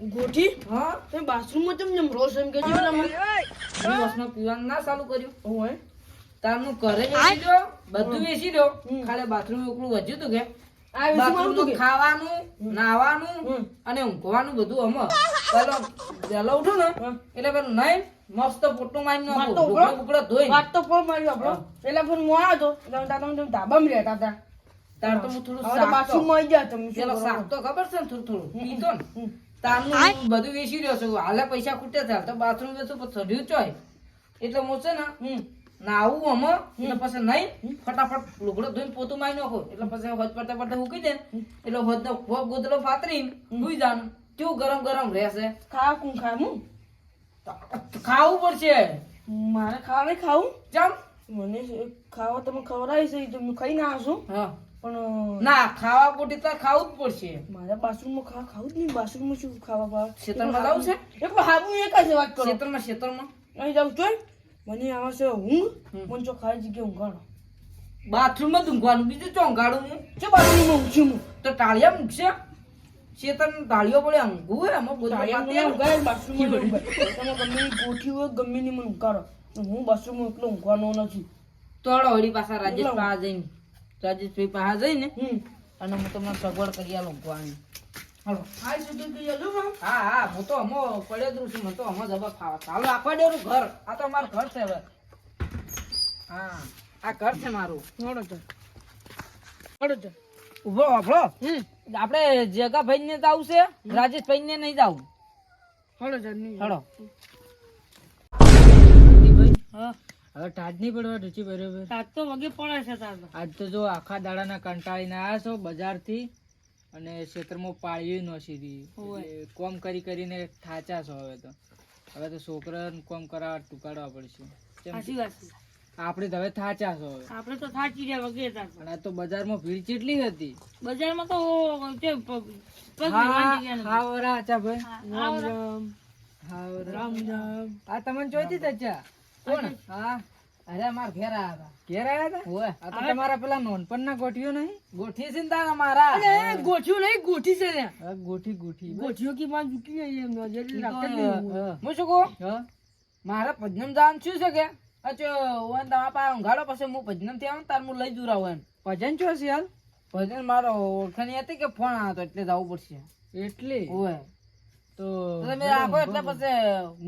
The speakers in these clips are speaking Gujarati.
ગોઠી? હા. તમે બાથરૂમમાં ચમ રોજ એમ કે છે તમે. મેં પીવાનું ના ચાલુ કર્યું. હોય તારનું ઘરે વેચી દો બધું વેચી દો. ખાલી બાથરૂમ એકલું વધ્યું હતું કે. તો ખાવાનું નાવાનું અને ઊંઘવાનું બધું અમે. પેલો પેલો ઉઠું ને એટલે પેલું નહીં મસ્ત પોટું મારી નાખું તો ઉભરો. બુકડા વાત તો પણ મારી આપણો એટલે પણ હું આવ્યો હતો એટલે તમે તમે ધાબામાં રહેતા હતા. તાર તો હું થોડું તો બાથરૂમમાં આવી ગયા તમે પેલો શાક તો ખબર છે ને થોડું થોડું? પીતો ને. બધું વેચી રહ્યો છું. હાલે પૈસા ખૂટે છે તો બાથરૂમ વેચું પણ ચડ્યું ચોય. એટલે હું છે ને હમ. નાવું અમે એટલે પછી નહીં. ફટાફટ લુગડો ધોઈને પોતું મારી નાખો. એટલે પછી હોજ પડતા પડતા મૂકી દે. એટલે એટલે હોજનો ખોપ ગોદલો પાથરીને ભૂઈ જાણ. કેવું ગરમ ગરમ રહેશે. ખાવા કું ખાવું ખાવું પડશે. મારે ખાવા નહીં ખાવું? ચમ મને ખાવા તમે ખવડાવી છે તો હું ખાઈ ના આવશું હા. પણ ના ખાવા પોટી તો ખાવું જ પડશે. મારા બાથરૂમમાં ખાવા ખાવું જ નહીં બાથરૂમમાં શું ખાવા ભાવે ખેતરમાં જાવું છે? એક હાબુ એક જ વાત કરો. ક્ષેત્રમાં ક્ષેત્રમાં અહીં જાઉં છો મને આવા છે હું. મને જો ખાઈ જગ્યા ઊંઘાડો બાથરૂમમાં જ ઊંઘવાનું બીજું ચોંગાડું હું? છે બાથરૂમમાં ઊંઘશું હું. તો ટાળિયા મૂકશે? શેતર ટાળીઓ પડે ઊંઘવું હોય એમાં બધું ઊંઘાડે, બાથરૂમમાં નહીં તમે ગમે ગોઠી હોય ગમે ની મને ઊંઘાડો. હું બાથરૂમમાં એટલો ઊંઘવાનો નથી. તોડો વળી પાછા રાજેશ પાસે જઈને. રાજેશભાઈ પાસે જઈને અને હું તમને સગવડ કરી આલું ઊંઘવાની હાલો. આ સુધી તો આલું હા હા હું તો અમો પડ્યો જ છું મને તો અમો જબર ખાવા. ચાલો આખવા દેરું ઘર. આ તો મારું ઘર છે હવે. હા આ ઘર છે મારું. મોડો ચાલ. મોડો ચાલ. ઊભો હમ. આપણે જગાભાઈ ને જાવ છે રાજેશભાઈ ને નહીં જાવ હળો ચાલ, નહીં. હેડો હા. હવે ટાટ નહીં પડવા રૂચિ બરોબર. ટાટ તો વાગે પડે છે તાર આજ તો જો આખા દાડાના કંટાળીને આવ્યા છો બજારથી અને ક્ષેત્રમાં પાળ્યું નોસી હતી કોમ કરી કરીને થાચા છો હવે તો. હવે તો છોકરાને કોમ કરાવવા ટુકાડવા પડશે. સાચી વાત આપણે તો હવે થાચા છો હવે. આપણે તો થાચી રહ્યા વગે. અને તો. બજારમાં ભીડ કેટલી હતી? બજારમાં તો હા વરા ચા ભાઈ. રામ રામ. હા રામ રામ. આ તમને જોઈતી અચ્છા કોણ? હા. અરે માર ઘેર આયા ઘેર આયા હતા? આ તો તમારા પેલા નોનપણના ગોઠીઓ નહીં? ગોઠી સિંતા ના મારા. અરે એ નહીં ગોઠી છે ને ગોઠી ગોઠી. ગોઠિયો કી માં ઝૂકી ગઈ એમ નજર ઈ તો, રાખતા જ નહીં હું. શું કહું? મારે ભજનમ જવાનું શું છે કે? અચો ઓન તમારા પાસે ઊંઘાડો પછી હું ભજનમથી આવું તાર હું લઈ જુરાવ એમ. ભજન છે હાલ ભજન મારો ઓળખાણી હતી કે ફોન આવતો એટલે જવું પડશે. એટલે? ઓય તમે રાખો એટલે પછી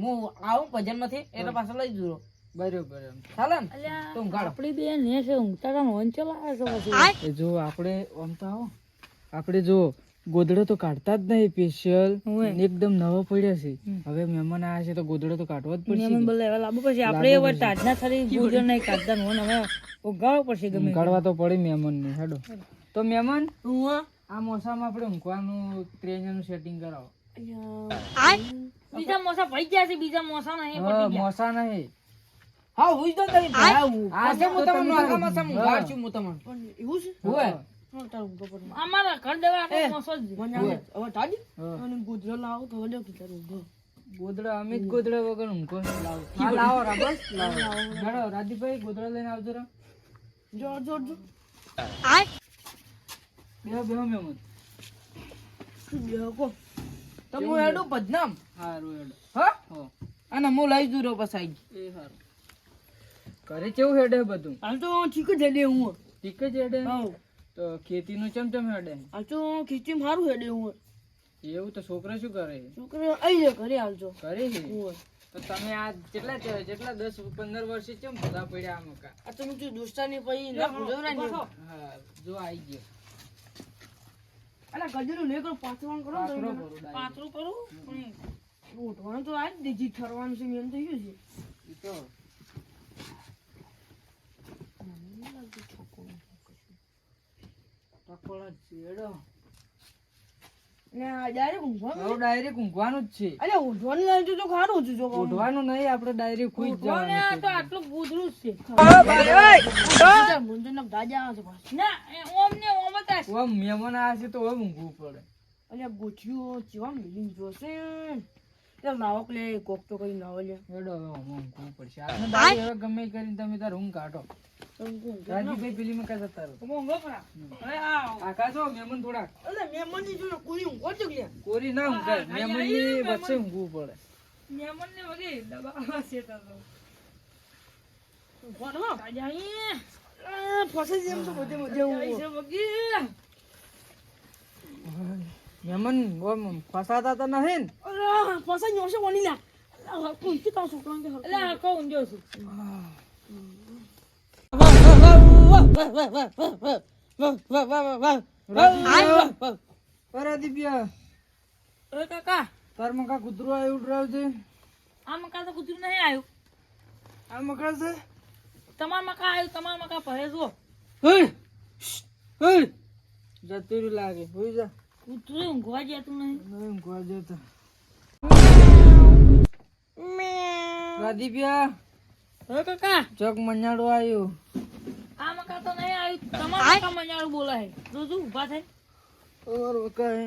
હું આવું ભજનમાંથી એટલે પાછો લઈ જુરો બરોબર ચાલે ને? તો ઊંઘાડો આપણી બે ને છે ઊંઘતા તા મોહન ચલાવે છે પછી. જો આપણે આમ તો આવો. આપણે જો ગોદડો તો કાઢતા જ નહીં સ્પેશિયલ એકદમ નવો પડ્યો છે. હવે મહેમાન આવ્યા છે તો ગોદડો તો કાઢવો જ પડશે. મહેમાન બોલે હવે લાવવું પડશે. આપણે હવે તાજના થરી ગોદડો નહીં કાઢતા ને હવે ઉગાડવો પડશે ગમે તે. કાઢવા તો પડે મહેમાન ને હેડો. તો મહેમાન હું આ મોસામાં આપણે ઊંઘવાનું ટ્રેનનું સેટિંગ કરાવો. બીજા મોસા પડી ગયા છે બીજા મોસા નહીં હા, મોસા નહીં. હા હું તો નહીં આ છે હું તમને નોખા મોસા ઊંઘાડ છું હું તમને. એવું છે? હોય અમારા ઘર દેવા મોસો જ. હોય. હવે ટાડી અને ગોદરો લાવો તો વડો ગોદડા અમિત ગોદડા વગર ઊંઘો લાવો? હા લાવો રા બસ. લાવો રાધીભાઈ ગોદડા લઈને આવજો રા જોર જોર જોર. બેહો બેહો મહેમાન દેખો તો હું હેડું પદનામ હારું હેડો. હા? અને હું લઈ જુ રો એ હારું. ઘરે કેવું હેડે બધું? હાલ તો ઠીક જ હેડે હું. ઠીક જ હેડે? હા તો ખેતીનું ચમ ચમ હેડે? હાલ તો ખેતી મારું હેડે હું. એવું? તો છોકરા શું કરે? છોકરો આઈ જાય ઘરે હાલજો કરે છે? તો તમે આ કેટલા કેટલા દસ પંદર વર્ષે કેમ બધા પડ્યા આ મકા આ તો તું દોસ્તાની પછી ના ભૂલવરા ને હા જો આઈ ગયો. અલા ગજરું લે કરો પાથરવાનું કરો તો કરું ડાયરેક્ટ. પાથરું કરું? પણ ઉઠવાનું તો આજ દીજી ઠરવાનું છે એમ તો ગયું છે. ઈ તો. ને આ ડાયરેક્ટ ઊંઘવાનું ઊંઘવાનું જ છે. અરે ઊંઘવાનું લાવજો તો ખારું છે જો ઉઠવાનું નહીં આપણે ડાયરેક્ટ ખુઈ જ ઊંઘવાનું આ તો આટલું ગૂદરું છે. આવે છે ના ઓમ ને ઓમ ઓમ મહેમાન આવે છે તો હવે ઊંઘવું પડે. અલ્યા ગોઠિયો ચેવા મિલિંગ જોશે. એટલે કે લે, કોક તો કઈ નાવો લે. હેડો હવે ઊંઘવું પડશે. આજનો દાડી હવે ગમે કરીને તમે તાર ઊંઘ કાઢો. રાજીભાઈ પેલી માં રહો ઊંઘો ખરા. મહેમાન ઊંઘો જ લે. કોરી ના મહેમાનની વચ્ચે ઊંઘવું પડે. મહેમાનને વળી દબાવવા છે તો. બધે ઊંઘો. મહેમાન ઓમ ફસાતા તો નથી ને અલા, ફસાઈ ગયો છે લ્યા. અલા, કોઈ કે છોકરાને કે હરખું. અલા, કહું ઊંઘ્યો છું. અરે દિવ્યા અરે કાકા તાર મકા કૂતરું આવ્યું ઉડરાવ છે આ મકા તો કૂતરું નહીં આવ્યું આ મકા છે તમારા મકા આવ્યું તમારા મકા ભરે જો જતું લાગે હોઈ જા કૂતરું ઊંઘવા જતું નહીં ઊંઘવા જતો રાદીપ્યા અરે કાકા ચોક મኛડો આવ્યું આ મકા તો નહીં આવ્યું તમારા મકા મજાડું બોલાય જો જો ઊભા થાય ઓર વકાય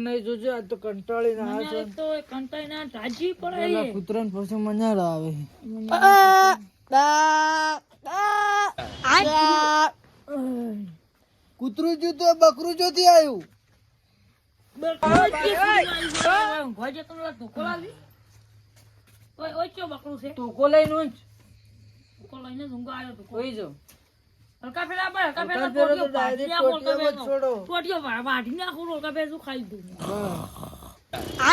નહીં જોજો આ તો કંટાળી ના મજાડે તો એ કંટાળીને રાજી પડે પેલા એ. કૂતરાને મኛડો આવે કૂતરું જો તો બકરું જોથી આવ્યું જ ટોકો લઈને ઊંચ ધોકો લઈને જ આવ્યો ધોકો. હોઈ જાઓ હલકા ફેરા આપણે હલકા ફેરા જ. છોડો. ટોટીઓ વા- વાઢી નાખો, હલકા ફેર શું ખાઈ દઉં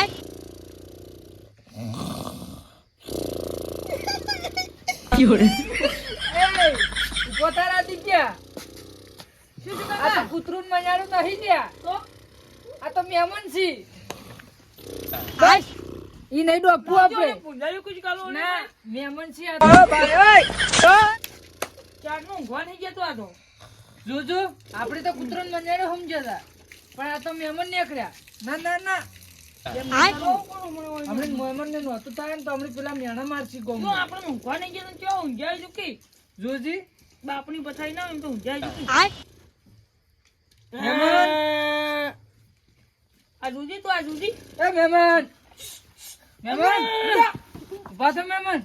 ઊભો થા રાદીપ્યા આ તો કૂતરું ને મજાડું નહીં ત્યાં આ તો મહેમાન છે. બસ ઈ નહીં ડોપવું આપણે. પૂંજાયું કુછ કાલો ના. મહેમાન છે આ તો. ચારનું ઊંઘવા નહીં જતો આ તો. જોજો આપણે તો કૂતરો ને સમજ્યા પણ આ તો મહેમાન નીકળ્યા. ના ના ના. હમણાં મહેમાન ને નહોતું થાય ને તો હમણાં પેલા મેણા મારસી ગોમ. આપણે ઊંઘવા નહીં જતો ચો ઊંઘાઈ ચૂકી? જોજી. બાપની પથારી ના હોય એમ તો ઊંઘાઈ ચૂકી. મહેમાન! આ જુદી તો આ જુદી. એ મહેમાન! મહેમાન! ઊભા! થો મહેમાન!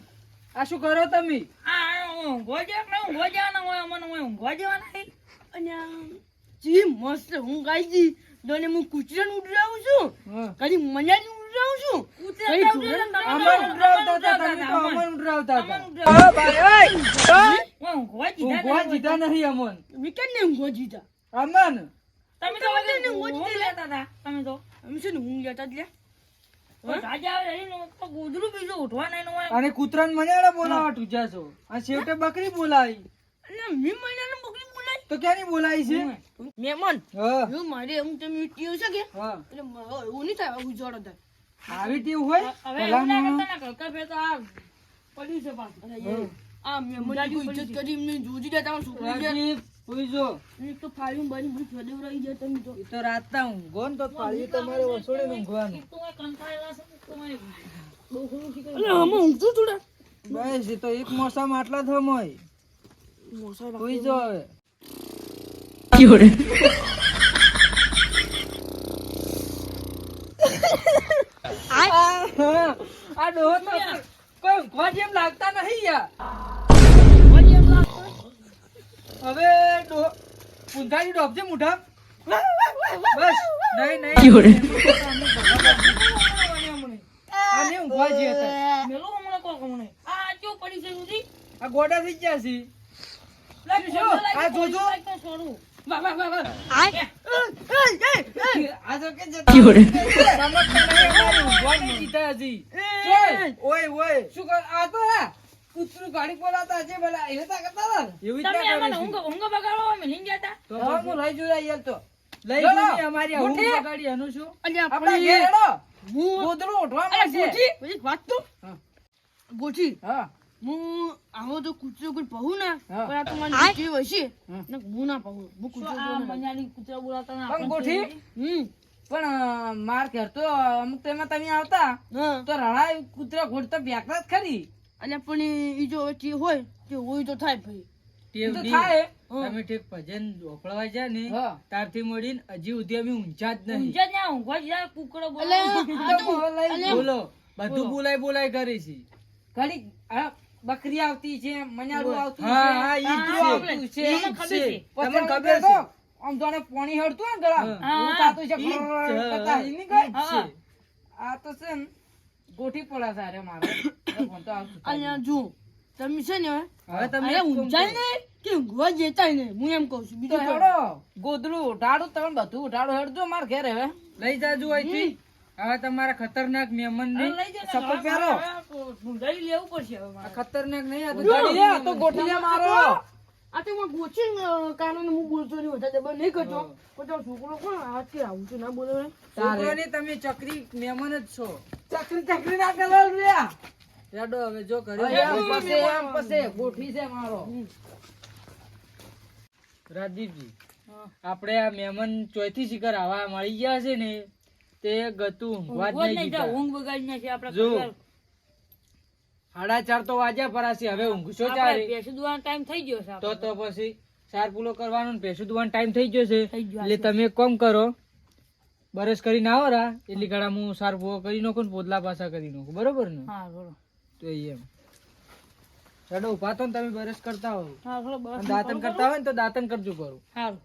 આ શું કરો તમે? આ જવાના હોય અમને જવાના અને જી મસ્ત ઊંઘ આવી ગઈ જોને હું કૂતરાને ઉડરાવું છું. કદી મજાની ઉડરાવું છું? ઊંઘવા ઊંઘવા જીધા નહીં અમન. વિકેટ ને ઊંઘવા જીધા અમન તમે તો વગર ઊંઘ લેતા હતા. તમે તો. અમે છે ને ઊંઘ લેતા જ લે. રાજા આવે એનું તો ગોદરું બીજું ઉઠવા નહીં નું હોય. અને કૂતરાને મજાડા બોલાવા તુજા છો આ છેવટે બકરી બોલાવી. અને તો ક્યાંની બોલાવી છે? મેમન. હું. મારે એમ તમે ટીઓ છે કે. હા. એટલે એવું નહીં થાય ઉજાડો થાય. આવી ટેવ હોય? હવે કરતા કલકા ફેર તો આ પડ્યું છે પાછું. આ મહેમાન ઇજ્જત કરી એમને જોજી દેતા હું છોકરી રાજીવ, એક તો ફાળ્યું બની બધી જડે રહી જાય તમે તો એ તો રાતના ઊંઘો ને તો પાળીએ તમારે વસોડે ને ઊંઘવાનું. તો કંટાળેલા છે તો એ બહુ ખરું શીખે અરે આમાં ઊંઘતું થોડા? બસ એ તો એક મોસામાં આટલા થમોય મોસા સુઈ હવે. આ આ ડોહો તો કોઈ ઊંઘવા જેમ લાગતા નહીં યાર. હવે પૂંછાની ડોબ છે મુઠા. બસ નહીં નહીં. આ ઊંઘવા. મેલો હમણાં હમણાં. આ ક્યો પડી છે સુધી? આ ગોડા થઈ ગયા છે? આ જોજો. છોડું વાહ વાહ વાહ વાહ. આ તો કે જતા સમજતા નહીં ઊંઘવા નહીં દીધા હજી. ઓય ઓય. શું કર આ તો હા. કૂતરું ગાડી બોલાતા છે ભલા એ હતા કરતા હતા ને? એવી તમે અમને ઊંઘ ઊંઘ બગાડો અમે લઈને ગયા તો હું લઈ જોયા યાર તો. લઈ. જોઈ અમારી ઊંઘ. બગાડી એનું શું? અને આપણે ઘેડો હું ગોદડું ઉઠવા માંગે છે ગોઠી. એક વાત તો ગોઠી. હા. હું આવો તો કૂતરો કોઈ પહું ના પણ આ તો મારી જીવ હશે ને હું ના પહું. હું કૂતરો મજાની કૂતરા બોલાતા ના પણ ગોઠી? હમ. પણ માર ઘેર તો અમુક ટાઈમમાં તમે આવતા. તો રણા કૂતરા ઘોડતા બેકતા જ ખરી. અલ્યા પણ ઈ જો જે હોય તે હોય તો થાય ભાઈ. ટેવ તો થાય. તમે ઠીક ભજન ઓફળવા જાય ને તારથી મળીને હજી સુધી અમે ઊંચા જ નહીં. ઊંચા ના ઊંઘવા જ યાર કુકડો બોલે. બોલો બધું બોલાય બોલાય કરે છે. ઘડીક બકરી આવતી છે મኛડું આવતું છે. હા ઈ હા, છે. તમને છે. ખબર છે. તમને ખબર તો છે. આમ જાણે પાણી હળતું હોય ને ગળા હા. છે. કરતા છે. આ તો છે ને ગોઠી પડે સારે મારે. અહીંયા જો તમે છે ને હવે તમે કરો. નહીં કે ઊંઘવા નહીં હું એમ કહું છું બીજું હેડો ગોદડું ઉઠાડું તમે બધું ઉઠાડું હેડજો માર ઘેર હવે લઈ જાજો અહીંથી હવે તમારા ખતરનાક મહેમાન ને સપોર્ટ કરો ઊંધાઈ લેવું પડશે હવે. ખતરનાક નહીં આ તો ગાડી આ તો ગોઠી લે મારો આ તો હું ગોચી કારણે હું બોલતો નહીં વધારે દબાણ નહીં કરતો પણ છોકરો કોણ આજથી આવું છું ના બોલે છોકરો ને તમે ચકરી મહેમાન જ છો ચકરી ચકરી ના કરો લે હેડો હવે જો કર્યું એમ પછી એમ ગોઠી છે મારો. રાજીવજી આપણે આ મહેમાન ચોથી શિખર આવા મળી ગયા છે ને તે ગતું ઊંઘવા જ નહીં ઊંઘ બગાડી નાખી આપણા જો. સાડા ચાર તો વાગ્યા પરાશી હવે ઊંઘશો ચારે. ભેંસું દોવાનો ટાઈમ થઈ ગયો છે તો તો પછી સાર પૂલો કરવાનો ને ભેંસું દુવાનો ટાઈમ થઈ ગયો છે. એટલે તમે એક કામ કરો બરસ કરીને આવો રા એટલી ઘડા હું સાર પૂરો કરી નાખું ને પોદલા પાછા કરી નાખું. બરોબર ને? હા બોલો તો એમ. ચડો ઊભા તો તમે બરસ કરતા હો દાંતન કરતા હોય ને તો દાંતન કરજો કરું સારું.